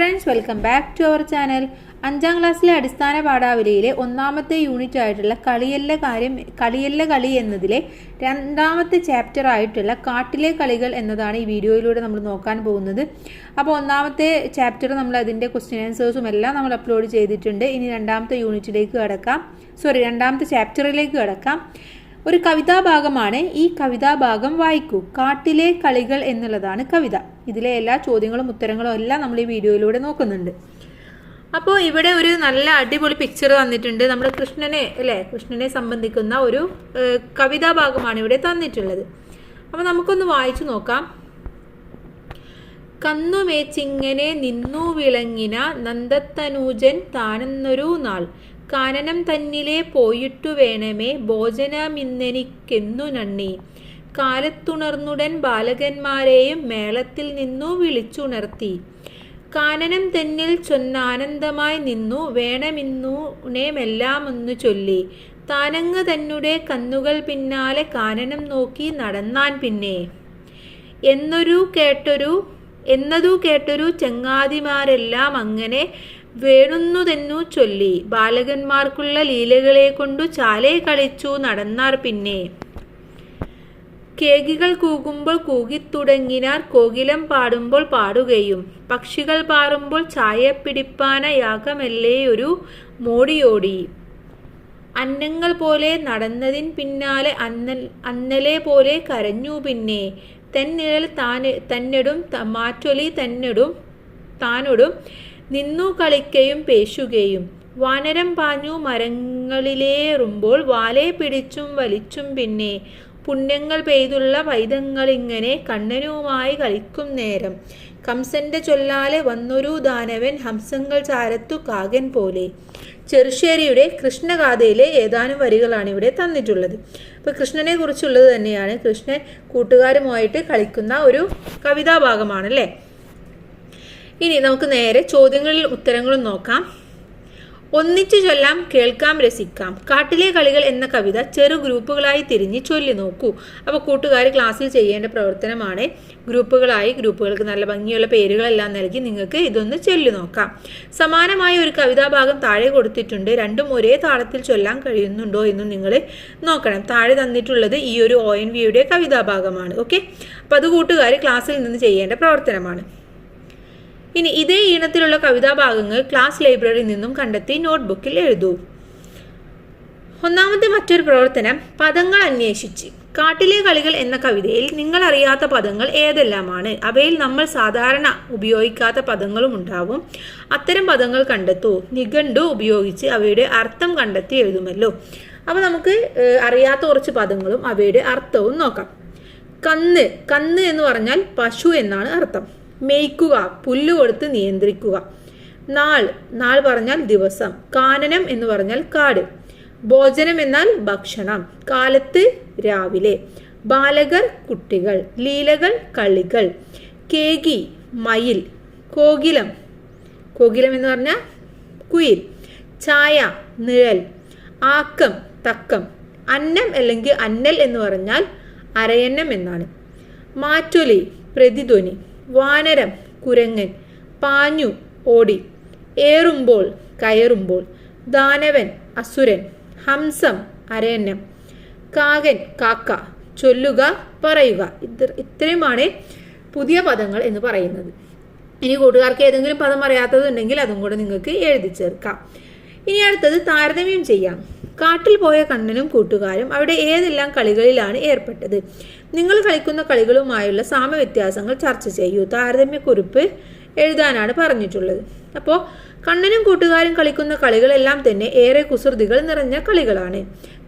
Friends welcome back to our channel. അഞ്ചാം ക്ലാസ്സിലെ അടിസ്ഥാന പാഠാവലിയിലെ ഒന്നാമത്തെ യൂണിറ്റ് ആയിട്ടുള്ള കളിയല്ല കാര്യം കളിയല്ല കളി എന്നതിലെ രണ്ടാമത്തെ ചാപ്റ്റർ ആയിട്ടുള്ള കാട്ടിലെ കളികൾ എന്നതാണ് ഈ വീഡിയോയിലൂടെ നമ്മൾ നോക്കാൻ പോകുന്നത്. അപ്പോൾ ഒന്നാമത്തെ ചാപ്റ്റർ നമ്മൾ അതിന്റെ ക്വസ്റ്റ്യൻ ആൻസേഴ്സും എല്ലാം നമ്മൾ അപ്ലോഡ് ചെയ്തിട്ടുണ്ട്. ഇനി രണ്ടാമത്തെ യൂണിറ്റിലേക്ക് കിടക്കാം. സോറി രണ്ടാമത്തെ ചാപ്റ്ററിലേക്ക് കടക്കാം. ഒരു കവിതാഭാഗമാണ് ഈ കവിതാഭാഗം വായിക്കൂ. കാട്ടിലെ കളികൾ എന്നുള്ളതാണ് കവിത. ഇതിലെ എല്ലാ ചോദ്യങ്ങളും ഉത്തരങ്ങളും എല്ലാം നമ്മൾ ഈ വീഡിയോയിലൂടെ നോക്കുന്നുണ്ട്. അപ്പോൾ ഇവിടെ ഒരു നല്ല അടിപൊളി പിക്ചർ തന്നിട്ടുണ്ട്. നമ്മൾ കൃഷ്ണനെ അല്ലേ? കൃഷ്ണനെ സംബന്ധിക്കുന്ന ഒരു കവിതാഭാഗമാണ് ഇവിടെ തന്നിട്ടുള്ളത്. അപ്പോൾ നമുക്കൊന്ന് വായിച്ചു നോക്കാം. കന്നുമേച്ചിങ്ങനെ നിന്നു വിളങ്ങിന നന്ദത്തനൂജൻ താനെന്നൊരു നാൾ. കാനനം തന്നിലെ പോയിട്ടു വേണമേ ഭോജനമിന്നെനിക്കെന്നു നന്ദി കാലത്തുണർന്നുടൻ ബാലകന്മാരെയും മേളത്തിൽ നിന്നു വിളിച്ചുണർത്തി. കാനനം തന്നിൽ ചൊന്നാനന്ദമായി നിന്നു വേണമെന്നുണേമെല്ലാം ഒന്നു ചൊല്ലി. താനങ്ങ് തന്നെ കന്നുകൾ പിന്നാലെ കാനനം നോക്കി നടന്നാൻ പിന്നെ. എന്നൊരു കേട്ടൊരു എന്നതു കേട്ടൊരു ചങ്ങാതിമാരെല്ലാം അങ്ങനെ വേണുന്നു തെന്നു ചൊല്ലി. ബാലകന്മാർക്കുള്ള ലീലകളെ കൊണ്ടു ചാലേ കളിച്ചു നടന്നാർ പിന്നെ. കേകികൾ കൂകുമ്പോൾ കൂകിത്തുടങ്ങിനാർ കോകിലം പാടുമ്പോൾ പാടുകയും. പക്ഷികൾ പാറുമ്പോൾ ചായ പിടിപ്പാന യാഗമല്ലേ ഒരു മോടിയോടി. അന്നങ്ങൾ പോലെ നടന്നതിൻ പിന്നാലെ അന്നൽ അന്നലെ പോലെ കരഞ്ഞു പിന്നെ. തെന്നിഴൽ താൻ തന്നെടും മാറ്റൊലി തന്നെടും താനൊടും നിന്നു കളിക്കയും പേശുകയും. വാനരം പാഞ്ഞു മരങ്ങളിലേറുമ്പോൾ വാലെ പിടിച്ചും വലിച്ചും പിന്നെ പുണ്യങ്ങൾ പെയ്തുള്ള വൈദങ്ങളിങ്ങനെ കണ്ണനുമായി കളിക്കും നേരം. കംസന്റെ ചൊല്ലാലെ വന്നൊരു ദാനവൻ ഹംസങ്ങൾ ചാരത്തു കാകൻ പോലെ. ചെറുശ്ശേരിയുടെ കൃഷ്ണഗാഥയിലെ ഏതാനും വരികളാണ് ഇവിടെ തന്നിട്ടുള്ളത്. അപ്പോൾ കൃഷ്ണനെ കുറിച്ചുള്ളത് തന്നെയാണ്. കൃഷ്ണൻ കൂട്ടുകാരുമായിട്ട് കളിക്കുന്ന ഒരു കവിതാഭാഗമാണ് അല്ലേ ഇനി നമുക്ക് നേരെ ചോദ്യങ്ങളിൽ ഉത്തരങ്ങളും നോക്കാം. ഒന്നിച്ചു ചൊല്ലാം കേൾക്കാം രസിക്കാം. കാട്ടിലെ കളികൾ എന്ന കവിത ചെറു ഗ്രൂപ്പുകളായി തിരിഞ്ഞ് ചൊല്ലി നോക്കൂ. അപ്പോൾ കൂട്ടുകാർ ക്ലാസ്സിൽ ചെയ്യേണ്ട പ്രവർത്തനമാണ് ഗ്രൂപ്പുകളായി ഗ്രൂപ്പുകൾക്ക് നല്ല ഭംഗിയുള്ള പേരുകളെല്ലാം നൽകി നിങ്ങൾക്ക് ഇതൊന്ന് ചൊല്ലി നോക്കാം. സമാനമായ ഒരു കവിതാഭാഗം താഴെ കൊടുത്തിട്ടുണ്ട്. രണ്ടും ഒരേ താളത്തിൽ ചൊല്ലാൻ കഴിയുന്നുണ്ടോ എന്ന് നിങ്ങൾ നോക്കണം. താഴെ തന്നിട്ടുള്ളത് ഈ ഒരു ഒ എൻ വിയുടെ കവിതാഭാഗമാണ്. ഓക്കെ? അപ്പോൾ അത് കൂട്ടുകാർ ക്ലാസ്സിൽ നിന്ന് ചെയ്യേണ്ട പ്രവർത്തനമാണ്. ഇനി ഇതേ ഈണത്തിലുള്ള കവിതാഭാഗങ്ങൾ ക്ലാസ് ലൈബ്രറിയിൽ നിന്നും കണ്ടെത്തി നോട്ട്ബുക്കിൽ എഴുതൂ. ഒന്നാമത്തെ മറ്റൊരു പ്രവർത്തനം പദങ്ങൾ അന്വേഷിച്ച്. കാട്ടിലെ കളികൾ എന്ന കവിതയിൽ നിങ്ങൾ അറിയാത്ത പദങ്ങൾ ഏതെല്ലാമാണ്? അവയിൽ നമ്മൾ സാധാരണ ഉപയോഗിക്കാത്ത പദങ്ങളും ഉണ്ടാവും. അത്തരം പദങ്ങൾ കണ്ടെത്തൂ. നിഘണ്ടു ഉപയോഗിച്ച് അവയുടെ അർത്ഥം കണ്ടെത്തി എഴുതുമല്ലോ. അപ്പോൾ നമുക്ക് അറിയാത്ത കുറച്ച് പദങ്ങളും അവയുടെ അർത്ഥവും നോക്കാം. കന്ന്. കന്ന് എന്ന് പറഞ്ഞാൽ പശു എന്നാണ് അർത്ഥം. മേയ്ക്കുക പുല്ല് കൊടുത്ത് നിയന്ത്രിക്കുക. നാൾ നാൾ പറഞ്ഞാൽ ദിവസം. കാനനം എന്ന് പറഞ്ഞാൽ കാട്. ഭോജനം എന്നാൽ ഭക്ഷണം. കാലത്ത് രാവിലെ. ബാലകർ കുട്ടികൾ. ലീലകൾ കളികൾ. കേകി മയിൽ. കോകിലം. കോകിലം എന്ന് പറഞ്ഞാൽ കുയിൽ. ചായ നിഴൽ. ആക്കം തക്കം. അന്നം അല്ലെങ്കിൽ അന്നൽ എന്ന് പറഞ്ഞാൽ അരയന്നം എന്നാണ്. മാറ്റൊലി പ്രതിധ്വനി. വാനരം കുരങ്ങൻ പാഞ്ഞു ഓടി. ഏറുമ്പോൾ കയറുമ്പോൾ. ദാനവൻ അസുരൻ. ഹംസം അരയന്നം. കാകൻ കാക്ക. ചൊല്ലുക പറയുക. ഇത്ര ഇത്രയുമാണ് പുതിയ പദങ്ങൾ എന്ന് പറയുന്നത്. ഇനി കൂട്ടുകാർക്ക് ഏതെങ്കിലും പദം അറിയാത്തതുണ്ടെങ്കിൽ അതും കൂടെ നിങ്ങൾക്ക് എഴുതി ചേർക്കാം. ഇനി അടുത്തത് താരതമ്യം ചെയ്യാം. കാട്ടിൽ പോയ കണ്ണനും കൂട്ടുകാരും അവിടെ ഏതെല്ലാം കളികളിലാണ് ഏർപ്പെട്ടത്? നിങ്ങൾ കളിക്കുന്ന കളികളുമായുള്ള സാമ്യവ്യത്യാസങ്ങൾ ചർച്ച ചെയ്യൂ. താരതമ്യക്കുറിപ്പ് എഴുതാനാണ് പറഞ്ഞിട്ടുള്ളത്. അപ്പോൾ കണ്ണനും കൂട്ടുകാരും കളിക്കുന്ന കളികളെല്ലാം തന്നെ ഏറെ കുസൃതികൾ നിറഞ്ഞ കളികളാണ്.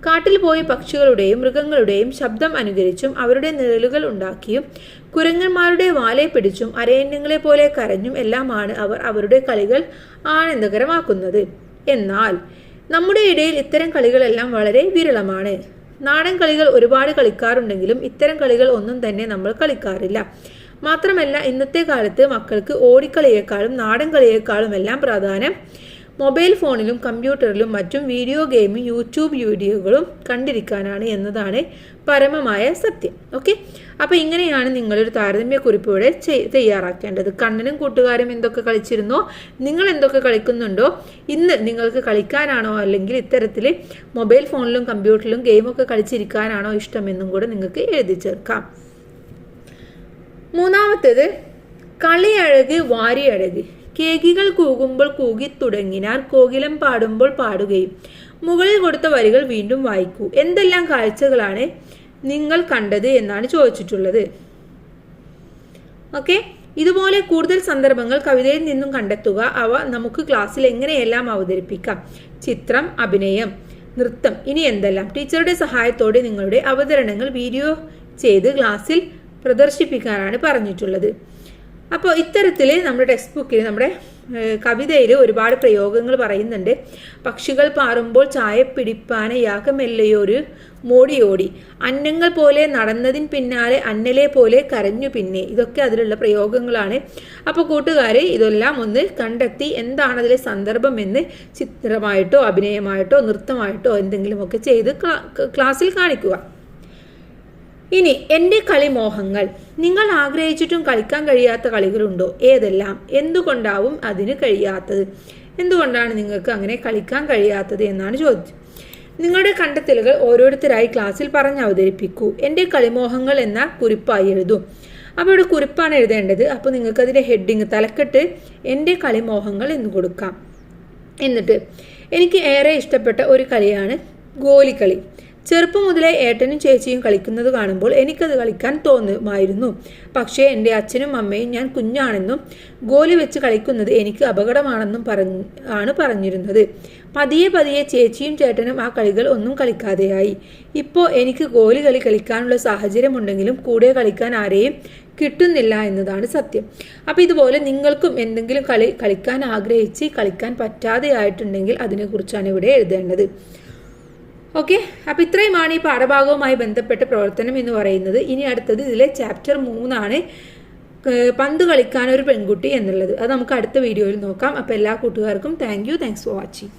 കാട്ടിൽ പോയി പക്ഷികളുടെയും മൃഗങ്ങളുടെയും ശബ്ദം അനുകരിച്ചും അവരുടെ നിഴലുകൾ ഉണ്ടാക്കിയും കുരങ്ങന്മാരുടെ വാലെ പിടിച്ചും അരയന്യങ്ങളെ പോലെ കരഞ്ഞും എല്ലാമാണ് അവർ അവരുടെ കളികൾ ആനന്ദകരമാക്കുന്നത്. എന്നാൽ നമ്മുടെ ഇടയിൽ ഇത്തരം കളികളെല്ലാം വളരെ വിരളമാണ്. നാടൻ കളികൾ ഒരുപാട് കളിക്കാറുണ്ടെങ്കിലും ഇത്തരം കളികൾ ഒന്നും തന്നെ നമ്മൾ കളിക്കാറില്ല. മാത്രമല്ല ഇന്നത്തെ കാലത്ത് മക്കൾക്ക് ഓടിക്കളിയേക്കാളും നാടൻ കളിയേക്കാളും എല്ലാം പ്രാധാന്യം മൊബൈൽ ഫോണിലും കമ്പ്യൂട്ടറിലും മറ്റും വീഡിയോ ഗെയിമും യൂട്യൂബ് വീഡിയോകളും കണ്ടിരിക്കാനാണ് എന്നതാണ് പരമമായ സത്യം. ഓക്കെ? അപ്പോൾ ഇങ്ങനെയാണ് നിങ്ങളൊരു താരതമ്യ കുറിപ്പ് ഇവിടെ തയ്യാറാക്കേണ്ടത്. കണ്ണനും കൂട്ടുകാരും എന്തൊക്കെ കളിച്ചിരുന്നോ നിങ്ങൾ എന്തൊക്കെ കളിക്കുന്നുണ്ടോ ഇന്ന് നിങ്ങൾക്ക് കളിക്കാനാണോ അല്ലെങ്കിൽ ഇത്തരത്തിൽ മൊബൈൽ ഫോണിലും കമ്പ്യൂട്ടറിലും ഗെയിമൊക്കെ കളിച്ചിരിക്കാനാണോ ഇഷ്ടമെന്നും കൂടെ നിങ്ങൾക്ക് എഴുതി ചേർക്കാം. മൂന്നാമത്തേത് കളിയഴക് വാരിയഴക്. കേകികൾ കൂകുമ്പോൾ കൂകി തുടങ്ങിനാർ കോകിലം പാടുമ്പോൾ പാടുകയും. മുകളിൽ കൊടുത്ത വരികൾ വീണ്ടും വായിക്കൂ. എന്തെല്ലാം കാഴ്ചകളാണ് നിങ്ങൾ കണ്ടത് എന്നാണ് ചോദിച്ചിട്ടുള്ളത്. ഓക്കെ ഇതുപോലെ കൂടുതൽ സന്ദർഭങ്ങൾ കവിതയിൽ നിന്നും കണ്ടെത്തുക. അവ നമുക്ക് ക്ലാസ്സിൽ എങ്ങനെയെല്ലാം അവതരിപ്പിക്കാം? ചിത്രം അഭിനയം നൃത്തം ഇനി എന്തെല്ലാം? ടീച്ചറുടെ സഹായത്തോടെ നിങ്ങളുടെ അവതരണങ്ങൾ വീഡിയോ ചെയ്ത് ക്ലാസ്സിൽ പ്രദർശിപ്പിക്കാനാണ് പറഞ്ഞിട്ടുള്ളത്. അപ്പോൾ ഇത്തരത്തിൽ നമ്മുടെ ടെക്സ്റ്റ് ബുക്കിൽ നമ്മുടെ കവിതയിൽ ഒരുപാട് പ്രയോഗങ്ങൾ പറയുന്നുണ്ട്. പക്ഷികൾ പാറുമ്പോൾ ചായ പിടിപ്പാന മെല്ലയൊരു മോടിയോടി അന്നങ്ങൾ പോലെ നടന്നതിന് പിന്നാലെ അന്നലെ പോലെ കരഞ്ഞു പിന്നെ. ഇതൊക്കെ അതിലുള്ള പ്രയോഗങ്ങളാണ്. അപ്പോൾ കൂട്ടുകാർ ഇതെല്ലാം ഒന്ന് കണ്ടെത്തി എന്താണ് അതിലെ സന്ദർഭം എന്ന് ചിത്രമായിട്ടോ അഭിനയമായിട്ടോ നൃത്തമായിട്ടോ എന്തെങ്കിലുമൊക്കെ ചെയ്ത് ക്ലാ- ക്ലാസ്സിൽ കാണിക്കുക. ഇനി എന്റെ കളിമോഹങ്ങൾ നിങ്ങൾ ആഗ്രഹിച്ചിട്ടും കളിക്കാൻ കഴിയാത്ത കളികളുണ്ടോ? ഏതെല്ലാം? എന്തുകൊണ്ടാവും അതിന് കഴിയാത്തത്? എന്തുകൊണ്ടാണ് നിങ്ങൾക്ക് അങ്ങനെ കളിക്കാൻ കഴിയാത്തത് എന്നാണ് ചോദിച്ചത് നിങ്ങളുടെ കണ്ടെത്തലുകൾ ഓരോരുത്തരായി ക്ലാസ്സിൽ പറഞ്ഞ് അവതരിപ്പിക്കൂ. എന്റെ കളിമോഹങ്ങൾ എന്ന കുറിപ്പായി എഴുതും. അപ്പോൾ ഇവിടെ കുറിപ്പാണ് എഴുതേണ്ടത്. അപ്പോൾ നിങ്ങൾക്ക് അതിന്റെ ഹെഡിങ് തലക്കെട്ട് എന്റെ കളിമോഹങ്ങൾ എന്ന് കൊടുക്കാം. എന്നിട്ട് എനിക്ക് ഏറെ ഇഷ്ടപ്പെട്ട ഒരു കളിയാണ് ഗോലിക്കളി. ചെറുപ്പം മുതലേ ഏട്ടനും ചേച്ചിയും കളിക്കുന്നത് കാണുമ്പോൾ എനിക്കത് കളിക്കാൻ തോന്നുമായിരുന്നു. പക്ഷേ എന്റെ അച്ഛനും അമ്മയും ഞാൻ കുഞ്ഞാണെന്നും ഗോലി വെച്ച് കളിക്കുന്നത് എനിക്ക് അപകടമാണെന്നും പറഞ്ഞ് ആണ് പറഞ്ഞിരുന്നത്. പതിയെ പതിയെ ചേച്ചിയും ചേട്ടനും ആ കളികൾ ഒന്നും കളിക്കാതെയായി. ഇപ്പോൾ എനിക്ക് ഗോലി കളി കളിക്കാനുള്ള സാഹചര്യമുണ്ടെങ്കിലും കൂടെ കളിക്കാൻ ആരെയും കിട്ടുന്നില്ല എന്നതാണ് സത്യം. അപ്പോൾ ഇതുപോലെ നിങ്ങൾക്കും എന്തെങ്കിലും കളി കളിക്കാൻ ആഗ്രഹിച്ച് കളിക്കാൻ പറ്റാതെ ആയിട്ടുണ്ടെങ്കിൽ അതിനെക്കുറിച്ചാണ് ഇവിടെ എഴുതേണ്ടത്. ഓക്കെ അപ്പോൾ ഇത്രയുമാണ് ഈ പാഠഭാഗവുമായി ബന്ധപ്പെട്ട പ്രവർത്തനം എന്ന് പറയുന്നത്. ഇനി അടുത്തത് ഇതിലെ ചാപ്റ്റർ മൂന്നാണ് പന്ത് കളിക്കാൻ ഒരു പെൺകുട്ടി എന്നുള്ളത്. അത് നമുക്ക് അടുത്ത വീഡിയോയിൽ നോക്കാം. അപ്പോൾ എല്ലാ കൂട്ടുകാർക്കും thank you thanks for watching